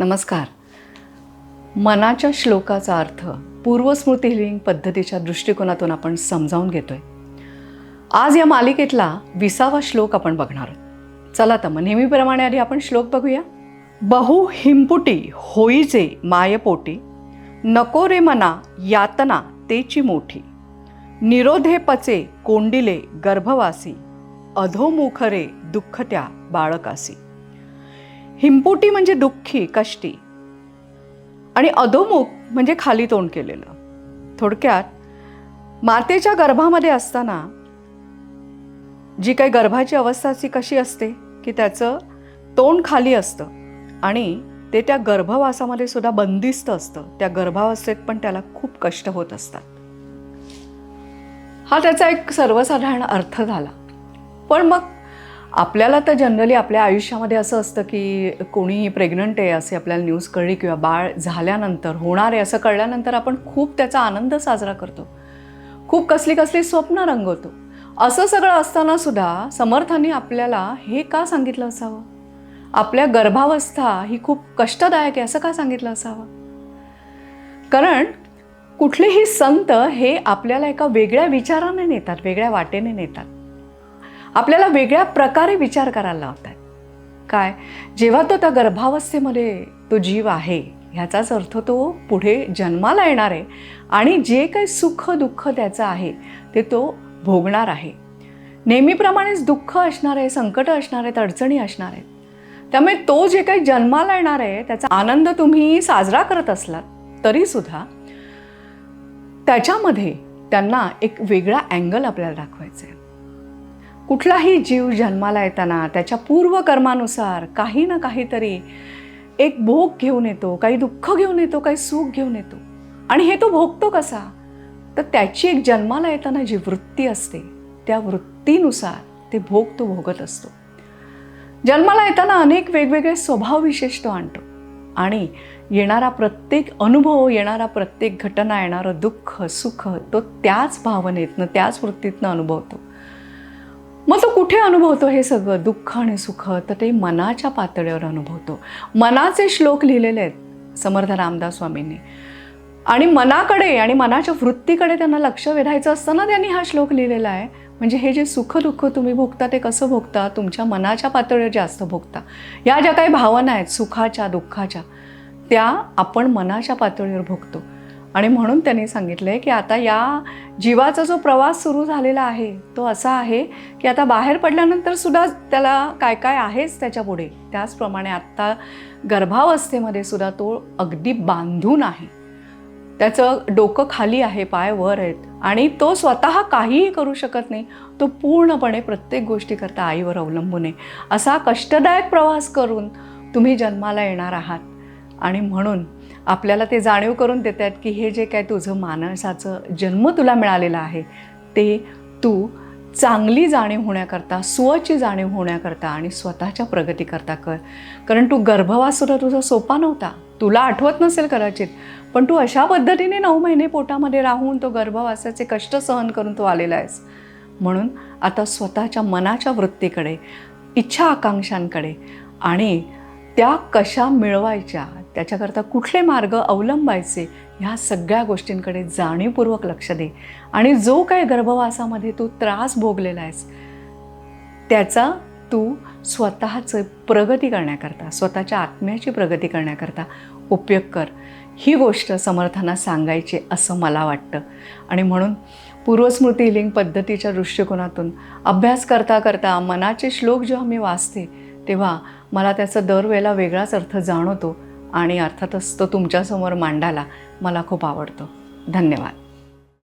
नमस्कार. मनाच्या श्लोकाचा अर्थ पूर्वस्मृती हिलिंग पद्धतीच्या दृष्टिकोनातून आपण समजावून घेतोय. आज या मालिकेतला विसावा श्लोक आपण बघणार आहोत. चला तर मग नेहमीप्रमाणे आधी आपण श्लोक बघूया. बहु हिंपुटी होईजे मायपोटी नको रे मना यातना तेची मोठी. निरोधे पचे कोंडिले गर्भवासी अधोमुखरे दुःख त्या बाळकासी. हिंपुटी म्हणजे दुःखी कष्टी. आणि अधोमुख म्हणजे खाली तोंड केलेलं. थोडक्यात मातेच्या गर्भामध्ये असताना जी काही गर्भाची अवस्था ती कशी असते की त्याचं तोंड खाली असतं आणि ते त्या गर्भवासामध्ये सुद्धा बंदिस्त असतं. त्या गर्भावस्थेत पण त्याला खूप कष्ट होत असतात. हा त्याचा एक सर्वसाधारण अर्थ झाला. पण मग आपल्याला तर जनरली आपल्या आयुष्यामध्ये असं असतं की कोणीही प्रेग्नंट आहे असे आपल्याला न्यूज कळली किंवा बाळ झाल्यानंतर होणार आहे असं कळल्यानंतर आपण खूप त्याचा आनंद साजरा करतो. खूप कसली कसली स्वप्न रंगवतो. असं सगळं असताना सुद्धा समर्थांनी आपल्याला हे का सांगितलं असावं? आपल्या गर्भावस्था ही खूप कष्टदायक आहे असं का सांगितलं असावं? कारण कुठलेही संत हे आपल्याला एका वेगळ्या विचाराने नेतात वेगळ्या वाटेने नेतात. आपल्याला वेगळ्या प्रकारे विचार करायला लावतात काय? जेव्हा तो त्या गर्भावस्थेमध्ये तो जीव आहे ह्याचाच अर्थ तो पुढे जन्माला येणार आहे आणि जे काही सुख दुःख त्याचं आहे ते तो भोगणार आहे. नेहमीप्रमाणेच दुःख असणार आहे संकट असणार आहेत अडचणी असणार आहेत. त्यामुळे तो जे काही जन्माला येणार आहे त्याचा आनंद तुम्ही साजरा करत असलात तरीसुद्धा त्याच्यामध्ये त्यांना एक वेगळा अँगल आपल्याला दाखवायचा आहे. कुठलाही जीव जन्माला येताना त्याच्या पूर्वकर्मानुसार काही ना काहीतरी एक भोग घेऊन येतो काही दुःख घेऊन येतो काही सुख घेऊन येतो. आणि हे तो भोगतो कसा? तर त्याची एक जन्माला येताना जी वृत्ती असते त्या वृत्तीनुसार ते भोग तो भोगत असतो. जन्माला येताना अनेक वेगवेगळे स्वभाव विशेष तो आणतो. आणि येणारा प्रत्येक अनुभव येणारा प्रत्येक घटना येणारं दुःख सुख तो त्याच भावनेतनं त्याच वृत्तीतनं अनुभवतो. मग तो कुठे अनुभवतो हे सगळं? दुःख आणि सुख तर ते मनाच्या पातळीवर अनुभवतो. मनाचे श्लोक लिहिलेले आहेत समर्थ रामदास स्वामींनी आणि मनाकडे आणि मनाच्या वृत्तीकडे त्यांना लक्ष वेधायचं असताना त्यांनी हा श्लोक लिहिलेला आहे. म्हणजे हे जे सुख दुःख तुम्ही भोगता ते कसं भोगता? तुमच्या मनाच्या पातळीवर जास्त भोगता. या ज्या काही भावना आहेत सुखाच्या दुःखाच्या त्या आपण मनाच्या पातळीवर भोगतो. आणि म्हणून त्यांनी सांगितलं आहे की आता या जीवाचा जो प्रवास सुरू झालेला आहे तो असा आहे की आता बाहेर पडल्यानंतर सुद्धा त्याला काय काय आहेच त्याच्या पुढे. त्याचप्रमाणे आत्ता गर्भावस्थेमध्ये सुद्धा तो अगदी बांधून आहे. त्याचं डोकं खाली आहे पाय वर आहेत आणि तो स्वतः काहीही करू शकत नाही. तो पूर्णपणे प्रत्येक गोष्टीकरता आईवर अवलंबून आहे. असा कष्टदायक प्रवास करून तुम्ही जन्माला येणार आहात आणि म्हणून आपल्याला ते जाणीव करून देत आहेत की हे जे काय तुझं मानसाचं जन्म तुला मिळालेलं आहे ते तू चांगली जाणीव होण्याकरता स्वची जाणीव होण्याकरता आणि स्वतःच्या प्रगतीकरता कर. कारण तू गर्भवाससुद्धा तुझा सोपा नव्हता. तुला आठवत नसेल कदाचित पण तू अशा पद्धतीने नऊ महिने पोटामध्ये राहून तो गर्भवासाचे कष्ट सहन करून तू आलेला आहेस. म्हणून आता स्वतःच्या मनाच्या वृत्तीकडे इच्छा आकांक्षांकडे आणि त्या कशा मिळवायच्या त्याच्याकरता कुठले मार्ग अवलंबायचे ह्या सगळ्या गोष्टींकडे जाणीवपूर्वक लक्ष दे. आणि जो काही गर्भवासामध्ये तू त्रास भोगलेला आहेस त्याचा तू स्वतःचं प्रगती करण्याकरता स्वतःच्या आत्म्याची प्रगती करण्याकरता उपयोग कर. ही गोष्ट समर्थांना सांगायची असं मला वाटतं. आणि म्हणून पूर्वस्मृती हिलिंग पद्धतीच्या दृष्टिकोनातून अभ्यास करता करता मनाचे श्लोक जेव्हा मी वाचते तेव्हा मला त्याचा दरवेळेला वेगळाच अर्थ जाणवतो. आणि अर्थातच तो तुमच्यासमोर मांडायला मला खूप आवडतो. धन्यवाद.